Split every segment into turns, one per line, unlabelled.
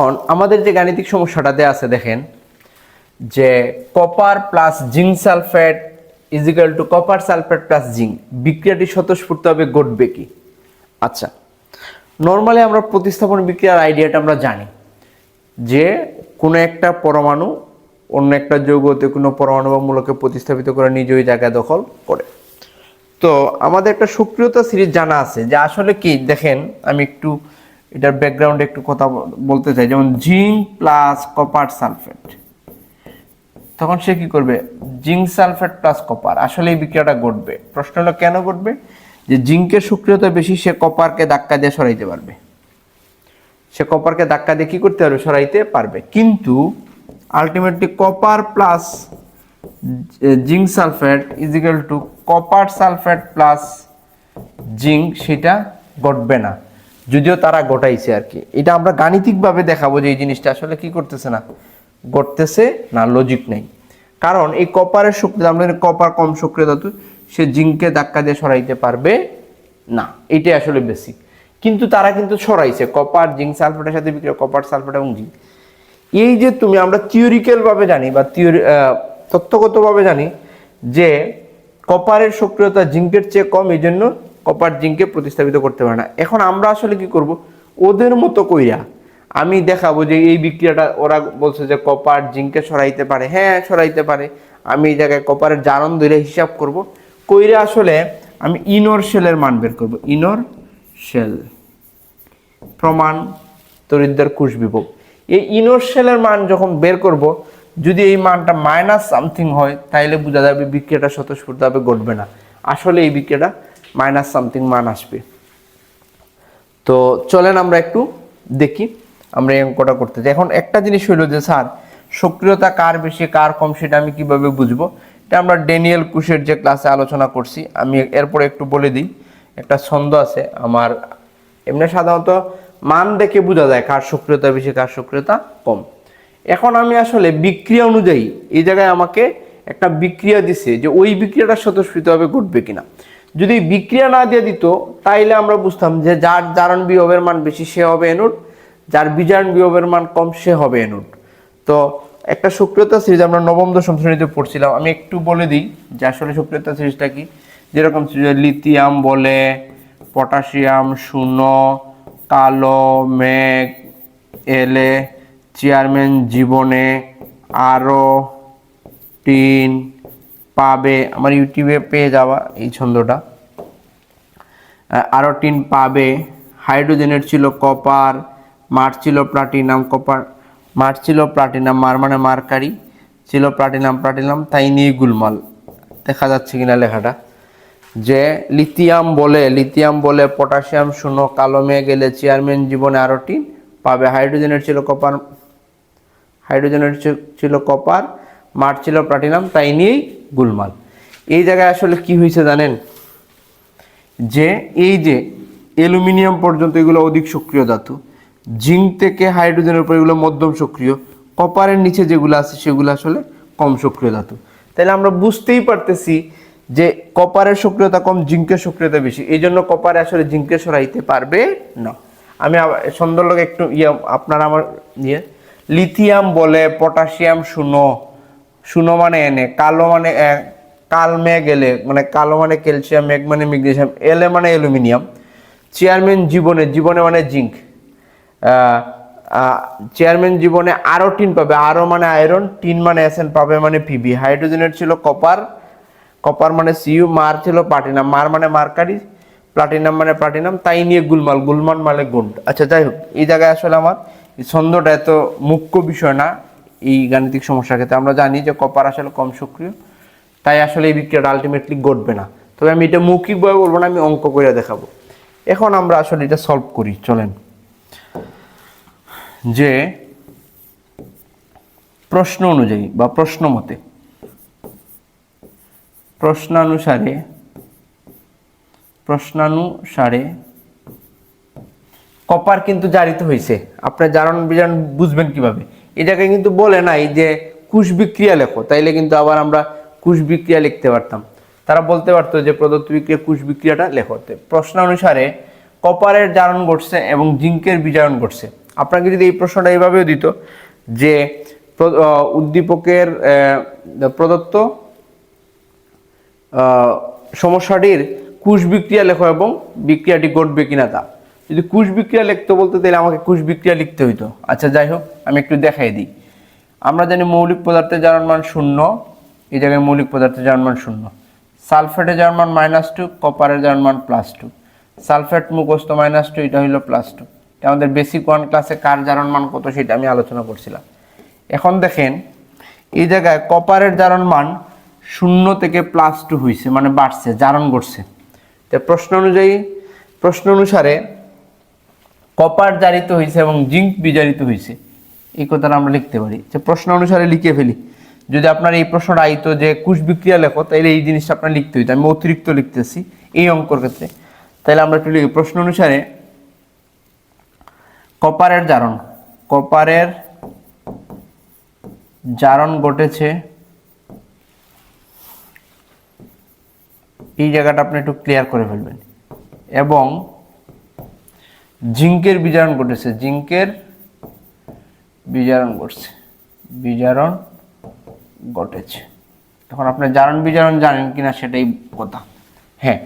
এখন আমাদের যে গাণিতিক সমস্যাটা দেয়া আছে, দেখেন, যে copper plus zinc sulphate equal to copper sulphate plus zinc বিক্রিয়াটি স্বতঃস্ফূর্তভাবে ঘটবে কি? আচ্ছা নর্মালি আমরা প্রতিস্থাপন বিক্রিয়ার আইডিয়াটা আমরা জানি যে কোনো একটা পরমাণু অন্য একটা যৌগতে কোনো পরমাণু বা মূলকে প্রতিস্থাপিত করে নিজ ওই জায়গায় দখল করে। তো আমাদের একটা সক্রিয়তা সিরিজ জানা আছে যে আসলে কি? দেখেন, আমি একটু এটার ব্যাকগ্রাউন্ডে একটু কথা বলতে চাই। যেমন জিঙ্ক প্লাস কপার সালফেট তখন সে কি করবে? জিঙ্ক সালফেট প্লাস কপার আসলে এই বিক্রিয়াটা ঘটবে। প্রশ্ন হলো, কেন ঘটবে? যে জিঙ্কের সক্রিয়তা বেশি, সে কপারকে ধাক্কা দিয়ে সরাইতে পারবে। সে কপারকে ধাক্কা দিয়ে কি করতে পারবে? সরাইতে পারবে। কিন্তু ultimately copper plus zinc sulphate equal to copper sulphate plus zinc, সেটা ঘটবে না। যদিও তারা ঘটাইছে আর কি। এটা আমরা গাণিতিকভাবে দেখাবো যে এই জিনিসটা আসলে কি করতেছে না। ঘটতেছে না লজিক নেই। কারণ এই কপারের সক্রিয়তা আমরা কপার কম সক্রিয় ধাতু, সে জিঙ্ককে ধাক্কা দিয়ে সরাইতে পারবে না। এটাই আসলে বেসিক কিন্তু তারা কিন্তু সরাইছে, কপার, জিঙ্ক, সালফেটের সাথে বিক্রিয়া, কপার, সালফেট এবং জিঙ্ক। এই যে তুমি, আমরা থিওরিক্যাল ভাবে জানি বা থিওরি তত্ত্বগতভাবে জানি যে কপারের সক্রিয়তা জিঙ্কের চেয়ে কম এই জন্য কপার জিঙ্ককে প্রতিস্থাপিত করতে পারে না। এখন আমরা আসলে কি করব? ওদের মতো কইরা আমি দেখাবো যে এই বিক্রিয়াটা ওরা বলছে যে কপার জিঙ্কে সরাইতে পারে। হ্যাঁ সরাইতে পারে। আমি এই জায়গায় কপারের জারণ ধরে হিসাব করব। কইরা আসলে আমি ইনর শেলের মান বের করব। E naught cell. প্রমাণ তরিদ্দার কুশ বিভব এই ইনর শেলের মান যখন বের করব, যদি এই মানটা মাইনাস সামথিং হয়, তাইলে বোঝা যাবে বিক্রিয়াটা স্বতঃস্ফূর্তভাবে ঘটবে না। আসলে এই বিক্রিয়াটা মাইনাস সামথিং মান আসবে। তো চলেন আমরা একটু দেখি, আমরা এই অঙ্কটা করতে চাই এখন একটা জিনিস হইল যে, স্যার, সক্রিয়তা কার বেশি, কার কম সেটা আমি কীভাবে বুঝব? এটা আমরা ড্যানিয়েল কুশের যে ক্লাসে আলোচনা করছি, আমি এরপরে একটু বলে দিই। একটা ছন্দ আছে, আমার এমনি সাধারণত মান দেখে বোঝা যায় কার সক্রিয়তা বেশি, কার সক্রিয়তা কম। এখন আমি আসলে বিক্রিয়া অনুযায়ী এই জায়গায় আমাকে একটা বিক্রিয়া দিছে যে ওই বিক্রিয়াটা স্বতঃস্ফূর্তভাবে ঘটবে কিনা। যদি বিক্রিয়া না দিয়ে দিত, তাইলে আমরা বুঝতাম যে যার জারণ বিভবের মান বেশি, সে হবে এনুট। যার বিজারণ বিভবের মান কম, সে হবে এনুট। তো একটা সক্রিয়তা সিরিজ আমরা নবম, দশম শ্রেণীতে পড়ছিলাম। আমি একটু বলে দিই যে আসলে সক্রিয়তা সিরিজটা কি? যেরকম লিথিয়াম বলে, পটাশিয়াম শূন্য, কালো, মেঘ এলে চেয়ারম্যান জীবনে আরও টিন পাবে, আমার ইউটিউবে পেয়ে যাওয়া এই ছন্দটা। আরও টিন পাবে, হাইড্রোজেনের ছিল কপার মার ছিল প্লাটিনাম, কপার মার ছিল প্লাটিনাম, মার মানে মার্কারি, ছিল প্লাটিনাম প্লাটিনাম, তাই নিয়ে গুলমাল। দেখা যাচ্ছে কিনা লেখাটা। যে লিথিয়াম বলে লিথিয়াম বলে পটাশিয়াম, শূন্য, কালো মেয়ে গেলে চেয়ারম্যান, জীবনে আরও টিন পাবে। হাইড্রোজেনের ছিল কপার, হাইড্রোজেনের ছিল কপার মার ছিল প্লাটিনাম, তাই নিয়েই গুলমাল। এই জায়গায় আসলে কি হয়েছে জানেন? যে এই যে অ্যালুমিনিয়াম পর্যন্ত এগুলো অধিক সক্রিয় ধাতু, জিঙ্ক থেকে হাইড্রোজেনের উপর এগুলো মধ্যম সক্রিয়, কপারের নিচে যেগুলো আছে সেগুলো আসলে কম সক্রিয় ধাতু। তাহলে আমরা বুঝতেই পারতেছি যে কপারের সক্রিয়তা কম, জিঙ্কের সক্রিয়তা বেশি। এই জন্য কপারে আসলে জিঙ্কে সরাইতে পারবে না। আমি সুন্দর লোক একটু ইয়ে আপনার আমার ইয়ে লিথিয়াম বলে, পটাশিয়াম শূন্য শূন্য মানে এনে, কালো মানে কাল মেঘ এলে মানে কালো মানে ক্যালসিয়াম, মেঘ মানে ম্যাগনেসিয়াম এলে মানে অ্যালুমিনিয়াম। চেয়ারম্যান জীবনে জীবনে মানে জিঙ্ক। চেয়ারম্যান জীবনে আরও টিন পাবে, আরও মানে আয়রন, টিন মানে এসএন পাবে মানে পিবি হাইড্রোজেনের ছিল কপার কপার মানে সিইউ মার ছিল প্লাটিনাম। মার মানে মার্কারি, প্লাটিনাম মানে প্লাটিনাম, তাই নিয়ে গুলমাল গুলমাল মানে গোল্ড আচ্ছা যাই হোক, এই জায়গায় আসলে আমার ছন্দটা এত মুখ্য বিষয় না। এই গাণিতিক সমস্যার ক্ষেত্রে। আমরা জানি যে কপার আসলে কম সক্রিয়, তাই আসলে এই বিক্রিয়াটা আলটিমেটলি ঘটবে না। তবে আমি এটা মৌখিকভাবে বলব না, আমি অঙ্ক করে দেখাবো। এখন আমরা আসলে এটা সলভ করি, চলেন। যে প্রশ্ন অনুযায়ী বা প্রশ্ন মতে, প্রশ্নানুসারে প্রশ্নানুসারে কপার কিন্তু জারিত হয়েছে আপনার জারণ বিজারণ বুঝবেন কীভাবে? জায়গায় কিন্তু বলে নাই যে কুশ বিক্রিয়া লেখো, তাইলে কিন্তু আবার আমরা কুশ বিক্রিয়া লিখতে পারতাম। তারা বলতে পারতো যে প্রদত্ত বিক্রিয়া কুশ বিক্রিয়াটা লেখো। প্রশ্ন অনুসারে কপারের জারণ ঘটছে এবং জিঙ্কের বিজারণ ঘটছে। আপনাকে যদি এই প্রশ্নটা এইভাবেও দিত যে উদ্দীপকের প্রদত্ত সমস্যাটির কুশ বিক্রিয়া লেখো এবং বিক্রিয়াটি ঘটবে কিনা তা। যদি কুশ বিক্রিয়া লিখতে বলতে, তাহলে আমাকে কুশ বিক্রিয়া লিখতে হইতো। আচ্ছা যাই হোক, আমি একটু দেখাই দিই। আমরা জানি মৌলিক পদার্থের যার মান শূন্য, এই জায়গায় মৌলিক পদার্থের যার মান শূন্য। সালফেটের যার মান মাইনাস টু কপারের যার মান প্লাস টু সালফেট মুখস্থ মাইনাস টু এটা হইল প্লাস টু আমাদের বেসিক ওয়ান ক্লাসে কার জারণ মান কত সেটা আমি আলোচনা করছিলাম। এখন দেখেন, এই জায়গায় কপারের জারণ মান শূন্য থেকে প্লাস টু হয়েছে মানে বাড়ছে, জারণ ঘটছে। তো প্রশ্ন অনুযায়ী, প্রশ্ন অনুসারে কপার জারিত হয়েছে এবং জিঙ্ক বিজারিত হয়েছে এই কথাটা আমরা লিখতে পারি। যে প্রশ্ন অনুসারে লিখে ফেলি। যদি আপনার এই প্রশ্নটা আইতো যে কুশ বিক্রিয়া লেখো তাহলে এই জিনিসটা আপনার লিখতে হইতো। আমি অতিরিক্ত লিখতেছি এই অঙ্কর ক্ষেত্রে। তাহলে আমরা একটু প্রশ্ন অনুসারে কপারের জারণ। কপারের জারণ ঘটেছে। এই জায়গাটা আপনি একটু ক্লিয়ার করে ফেলবেন। এবং জিঙ্কের বিজারণ ঘটেছে। জিঙ্কের বিজারণ ঘটছে। বিজারণ ঘটেছে। তখন আপনার জারণ বিজারণ জানেন কিনা সেটাই কথা। হ্যাঁ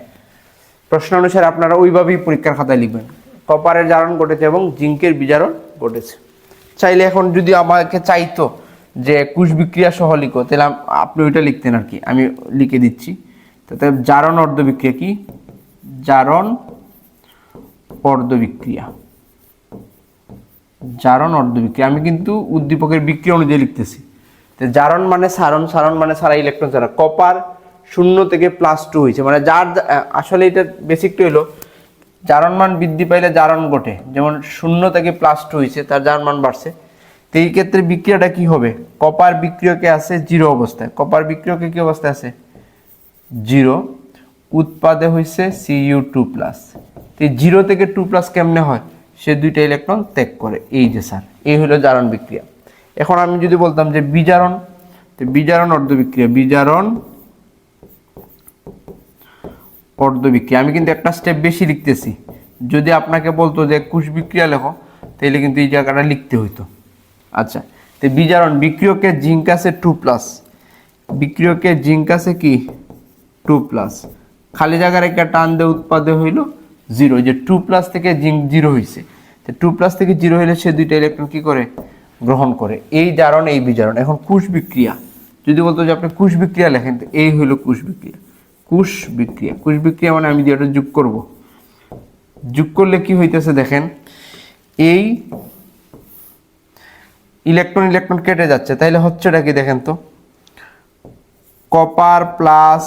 প্রশ্ন অনুসারে আপনারা ওইভাবেই পরীক্ষার খাতায় লিখবেন। কপারের জারণ ঘটেছে এবং জিঙ্কের বিজারণ ঘটেছে। চাইলে এখন যদি আমাকে চাইতো যে কুশ বিক্রিয়া সহ লিখো, তাহলে আপনি ওইটা লিখতেন আর কি। আমি লিখে দিচ্ছি। তাতে জারণ, অর্ধ বিক্রিয়া কি? জারণ অর্ধ বিক্রিয়া জারণ অর্ধ বিক্রিয়া আমি কিন্তু উদ্দীপকের বিক্রিয়া অনুযায়ী লিখতেছি। তো জারণ মানে সারণ সারণ মানে সারা ইলেকট্রন ছাড়া। কপার শূন্য থেকে প্লাস টু হয়েছে। মানে যার আসলে এটা বেসিকটা হলো, জারণ মান বৃদ্ধি পাইলে জারণ ঘটে। যেমন শূন্য থেকে প্লাস টু হয়েছে, তার জারণ মান বাড়ছে। তো এই ক্ষেত্রে বিক্রিয়াটা কি হবে? কপার বিক্রিয়কে আছে জিরো অবস্থায়। কপার বিক্রিয়কে কি অবস্থায় আছে? জিরো। উৎপাদে হয়েছে সিইউ টু প্লাস এই জিরো থেকে টু প্লাস কেমনে হয়? সে দুইটা ইলেকট্রন ত্যাগ করে। এই যে স্যার, এই হলো জারণ বিক্রিয়া। এখন আমি যদি বলতাম যে বিজারণ, তো বিজারণ অর্ধ বিক্রিয়া, বিজারণ অর্ধ বিক্রিয়া। আমি কিন্তু একটা স্টেপ বেশি লিখতেছি। যদি আপনাকে বলতো যে কুশ বিক্রিয়া লেখো তাহলে কিন্তু এই জায়গাটা লিখতে হইতো। আচ্ছা তো বিজারণ বিক্রিয়কে জিঙ্ক আছে টু প্লাস। বিক্রিয়কে জিঙ্ক আছে কি? Two plus. খালি জায়গার একটা টান দিয়ে উৎপাদে হইল। জিরো যে টু প্লাস থেকে জিরো হয়েছে তো টু প্লাস থেকে জিরো হইলে সে দুইটা ইলেকট্রন কি করে? গ্রহণ করে। এই জারণ, এই বিজারণ। এখন কুশ বিক্রিয়া। যদি বলতো যে আপনি কুশ বিক্রিয়া লেখেন, তো এই হইল কুশ বিক্রিয়া। কুশ বিক্রিয়া। কুশ বিক্রিয়া মানে আমি যেটা যোগ করব। যোগ করলে কি হইতেছে দেখেন, এই ইলেকট্রন ইলেকট্রন কেটে যাচ্ছে। তাইলে হচ্ছেটা কি দেখেন তো? Copper plus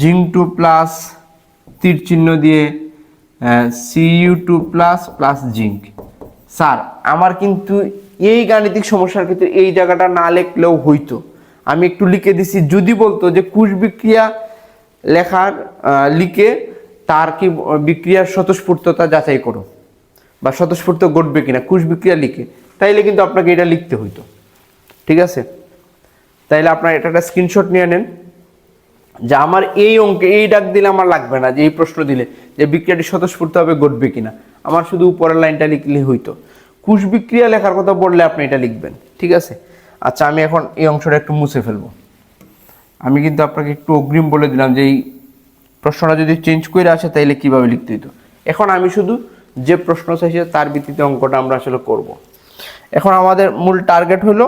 zinc two plus তীর চিহ্ন দিয়ে CU two plus plus zinc sir, আমার কিন্তু এই গাণিতিক সমস্যার ক্ষেত্রে এই জায়গাটা না লিখলেও হইতো। আমি একটু লিখে দিছি, যদি বলতো যে কুশ বিক্রিয়া লেখার লিখে তার কি বিক্রিয়ার স্বতঃস্ফূর্ততা যাচাই করো, বা স্বতঃস্ফূর্ত ঘটবে কিনা কুশ বিক্রিয়া লিখে, তাইলে কিন্তু আপনাকে এটা লিখতে হইতো। ঠিক আছে? তাইলে আপনার এটা একটা স্ক্রিনশট নিয়ে নেন। যে আমার এই অঙ্কে এই ডাক দিলে আমার লাগবে না, যে এই প্রশ্ন দিলে, যে বিক্রিয়াটি স্বতঃস্ফূর্তভাবে ঘটবে কিনা আমার শুধু উপরের লাইনটা লিখলে হইতো। কুশ বিক্রিয়া লেখার কথা বললে আপনি এটা লিখবেন, ঠিক আছে? আচ্ছা আমি এখন এই অংশটা একটু মুছে ফেলব। আমি কিন্তু আপনাকে একটু অগ্রিম বলে দিলাম যে এই প্রশ্নটা যদি চেঞ্জ করে আসে, তাইলে কীভাবে লিখতে হইতো? এখন আমি শুধু যে প্রশ্ন চাইছে, তার ভিত্তিতে অঙ্কটা আমরা আসলে করব। এখন আমাদের মূল টার্গেট হলো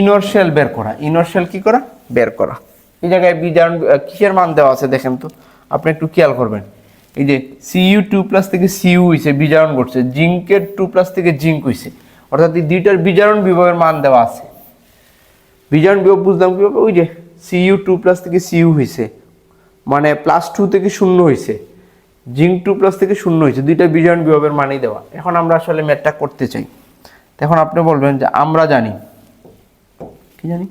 ইনর্শিয়াল বের করা। ইনর্শিয়াল কী করা? বের করা। এই জায়গায় বিজারণ আহ, কিসের মান দেওয়া আছে দেখেন তো? আপনি একটু খেয়াল করবেন। এই যে সিইউ টু প্লাস থেকে সিইউ হয়েছে বিজারণ ঘটছে। জিঙ্কের টু প্লাস থেকে জিঙ্ক হয়েছে অর্থাৎ এই দুইটার বিজারণ বিভাগের মান দেওয়া আছে। বিজারণ বিভাগ বুঝলাম কীভাবে? ওই যে সিইউ টু প্লাস থেকে সিইউ হয়েছে মানে প্লাস টু থেকে শূন্য হয়েছে জিঙ্ক টু প্লাস থেকে শূন্য হয়েছে দুইটা বিজারণ বিভাগের মানই দেওয়া। এখন আমরা আসলে ম্যাথটা করতে চাই। তখন আপনি বলবেন যে আমরা জানি। কি জানি?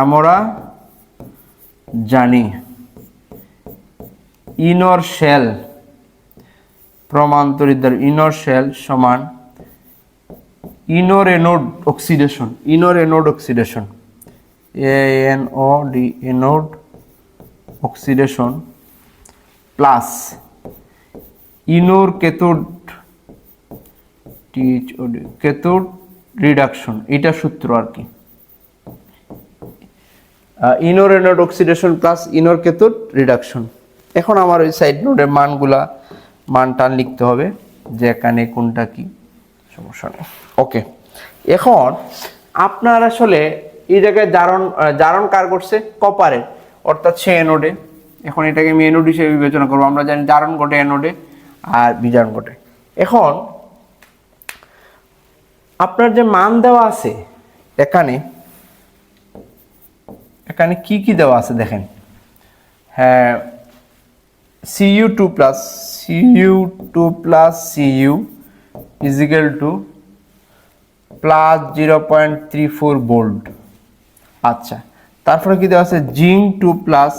আমরা জানি। ইনর শেল প্রমান্তরিত ইনর শেল সমান E naught anode oxidation E naught anode oxidation. A N O D anode oxidation plus E naught cathode teach cathode reduction, এটা সূত্র আর কি। E naught, anode, oxidation plus E naught cathode reduction এখন আমার ওই side নোডের মানগুলা, মান টান লিখতে হবে যে এখানে কোনটা কি। সমস্যা নেই। ওকে এখন আপনার আসলে এই জায়গায় জারণ জারণ কার করছে? কপারের অর্থাৎ সে এনোডে এখন এটাকে আমি এনোড হিসেবে বিবেচনা করব। আমরা জানি জারণ ঘটে এনোডে আর বিজারণ ঘটে। এখন আপনার যে মান দেওয়া আছে এখানে এখানে কি কি দেওয়া আছে দেখেন? হ্যাঁ CU two plus CU two plus CU equal to plus zero point three four volt আচ্ছা তারপরে কি দেওয়া আছে? জিঙ্ক টু প্লাস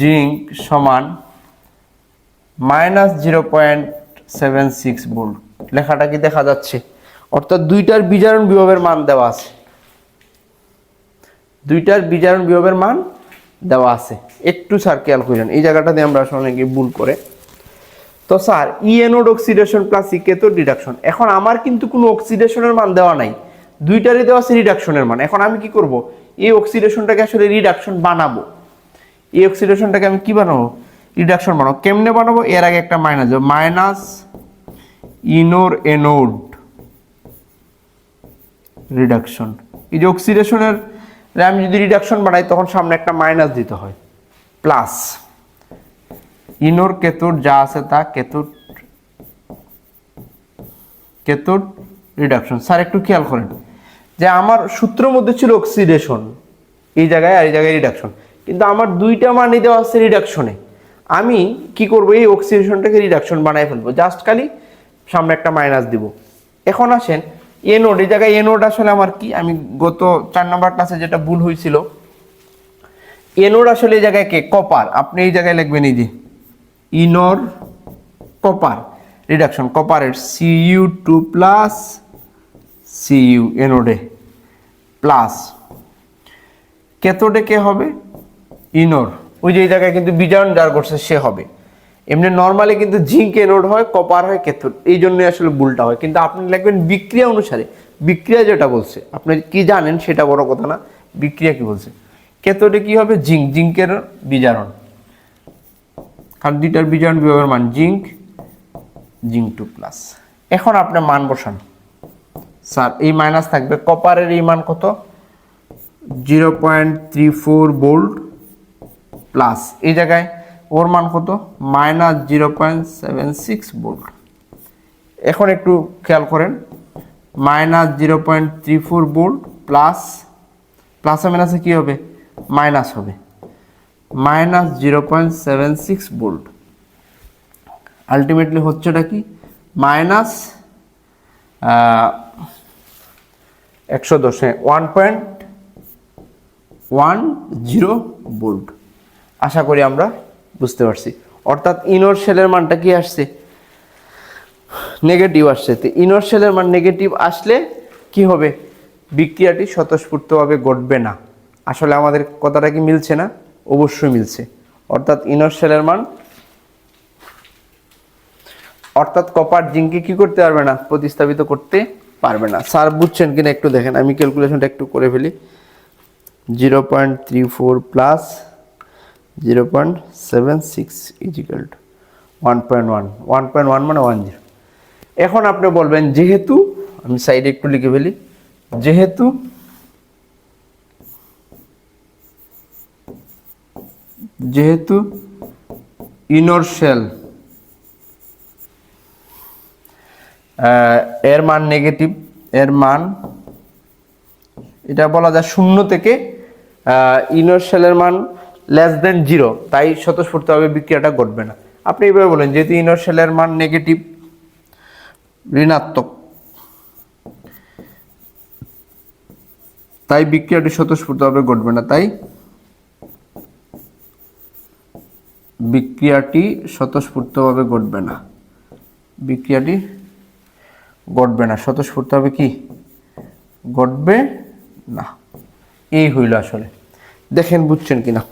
জিঙ্ক সমান minus zero point seven six volt লেখাটা কি দেখা যাচ্ছে? অর্থাৎ দুইটার বিজারণ বিভবের মান দেওয়া আছে। দুইটার বিজারণ বিভবের মান দেওয়া আছে। একটু স্যার খেয়াল করেন, এই জায়গাটাতে আমরা আসলে অনেকে ভুল করে। তো sir E anode oxidation plus E cathode reduction এখন আমার কিন্তু কোনো অক্সিডেশনের মান দেওয়া নাই। দুইটারই দেওয়া আছে রিডাকশনের মান। এখন আমি কি করব? এই অক্সিডেশনটাকে আসলে রিডাকশন বানাবো। এই অক্সিডেশনটাকে আমি কি বানাবো? রিডাকশন বানাবো। কেমনে বানাবো? এর আগে একটা minus minus E naught anode reduction এই যে অক্সিডেশনের আমি যদি রিডাকশন বানাই তখন সামনে একটা মাইনাস দিতে হয়। প্লাস ইনোর কেতুর যা আছে তা কেতুর কেতুর রিডাকশন স্যার, একটু খেয়াল করেন যে আমার সূত্রের মধ্যে ছিল অক্সিডেশন এই জায়গায় আর এই জায়গায় রিডাকশন কিন্তু আমার দুইটা মানই দেওয়া আছে রিডাকশনে আমি কি করব? এই অক্সিডেশনটাকে রিডাকশন বানাই ফেলব। জাস্ট খালি সামনে একটা মাইনাস দিব। এখন আসেন এনোড এই জায়গায় এনোড আসলে আমার কি? আমি গত চার নম্বর ক্লাসে যেটা ভুল হয়েছিল এ এনোড আসলে এই জায়গায় কে? কপার। আপনি এই জায়গায় লিখবেন এই যে ইনোর কপার। রিডাকশন কপারের সিইউ টু প্লাস সিইউ এনোডে প্লাস কেতোডে কে হবে? ইনোর ওই যে এই জায়গায় কিন্তু বিজারণ যার করছে সে হবে। এমনি নর্মালি কিন্তু জিঙ্ক এনোড হয় কপার হয় কেথোড এই জন্যই আসলে ভুলটা হয়। কিন্তু আপনি লিখবেন বিক্রিয়া অনুসারে, বিক্রিয়া যেটা বলছে, আপনি কি জানেন সেটা বড় কথা না, বিক্রিয়া কি বলছে? কেথোডে কি হবে? জিঙ্ক জিঙ্কের বিজারণ। কারণ দুইটার বিজারণ বিভাগের মান জিঙ্ক জিঙ্ক টু প্লাস এখন আপনি মান বসান। স্যার, এই মাইনাস থাকবে কপারের এই মান কত? Zero point three four volt plus এই জায়গায় ওর মান কত? Minus zero point seven six volt এখন একটু খেয়াল করেন। Minus zero point three four volt plus, প্লাসে মাইনাসে কী হবে? মাইনাস হবে। Minus zero point seven six volt ultimately হচ্ছেটা কি? মাইনাস একশো দশে one point one zero volt আশা করি আমরা বুঝতে পারছি। অর্থাৎ ইনোর সেলের মানটা কি আসছে? নেগেটিভ আসছে। তো ইনোর সেলের মান নেগেটিভ আসলে কি হবে? বিক্রিয়াটি স্বতঃস্ফূর্তভাবে ঘটবে না। আসলে আমাদের কথাটা কি মিলছে না? অবশ্যই মিলছে। অর্থাৎ ইনোর সেলের মান অর্থাৎ কপার জিঙ্কে কি করতে পারবে না? প্রতিস্থাপিত করতে পারবে না। স্যার বুঝছেন কিনা একটু দেখেন। আমি ক্যালকুলেশনটা একটু করে ফেলি। Zero point three four plus zero point seven six equal to one point one one point one মানে ওয়ান জিরো এখন আপনি বলবেন, যেহেতু, আমি সাইডে একটু লিখে ফেলি, যেহেতু যেহেতু ইনর এর মান নেগেটিভ এর মান, এটা বলা যায় শূন্য থেকে ইনর মান লেস দেন জিরো তাই স্বতঃস্ফূর্তভাবে বিক্রিয়াটা ঘটবে না। আপনি এইভাবে বলেন, যেহেতু ইনর শেলের মান নেগেটিভ ঋণাত্মক। তাই বিক্রিয়াটি স্বতঃস্ফূর্তভাবে ঘটবে না, তাই বিক্রিয়াটি স্বতঃস্ফূর্তভাবে ঘটবে না। বিক্রিয়াটি ঘটবে না। স্বতঃস্ফূর্তভাবে কি? ঘটবে না। এই হইল আসলে। দেখেন বুঝছেন কিনা।